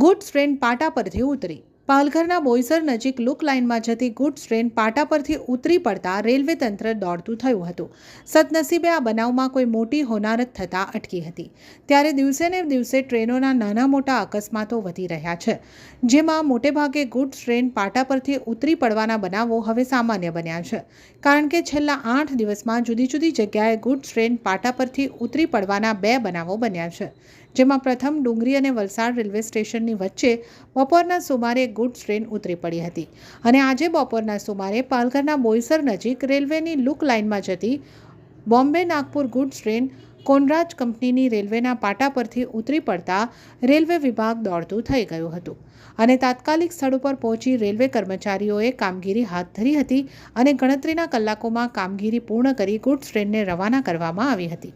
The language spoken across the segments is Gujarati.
ગુડ્સ ટ્રેન પાટા પરથી ઉતરી. પાલઘરના બોઈસર નજીક લુક લાઇનમાં જતી ગુડ્સ ટ્રેન પાટા પરથી ઉતરી પડતા રેલવે તંત્ર દોડતું થયું હતું. સદનસીબે આ બનાવમાં કોઈ મોટી હોનારત થતાં અટકી હતી. ત્યારે દિવસે ને દિવસે ટ્રેનોના નાના મોટા અકસ્માતો વધી રહ્યા છે. જેમાં મોટેભાગે ગુડ્સ ટ્રેન પાટા પરથી ઉતરી પડવાના બનાવો હવે સામાન્ય બન્યા છે. કારણ કે છેલ્લા આઠ દિવસમાં જુદી જુદી જગ્યાએ ગુડ્સ ટ્રેન પાટા પરથી ઉતરી પડવાના બે બનાવો બન્યા છે. જેમાં પ્રથમ ડુંગરી અને વલસાડ રેલવે સ્ટેશનની વચ્ચે બપોરના સુમારે ગુડ્સ ટ્રેન ઉતરી પડી હતી. અને આજે બપોરના સુમારે પાલઘરના બોઈસર નજીક રેલવેની લુક લાઇનમાં જતી બોમ્બે નાગપુર ગુડ્સ ટ્રેન કોનરાજ કંપનીની રેલવેના પાટા પરથી ઉતરી પડતા રેલવે વિભાગ દોડતું થઈ ગયું હતું. અને તાત્કાલિક સ્થળ ઉપર પહોંચી રેલવે કર્મચારીઓએ કામગીરી હાથ ધરી હતી અને ગણતરીના કલાકોમાં કામગીરી પૂર્ણ કરી ગુડ્સ ટ્રેનને રવાના કરવામાં આવી હતી.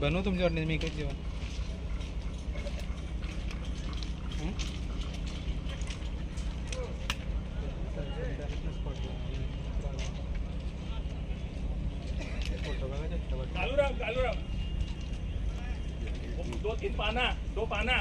बनवू तुमच्या वाटणे मी काय जेवण हं? फोटो बघायचे आहेत का? चालू राहा चालू राहा दो तीन पाना दो पाना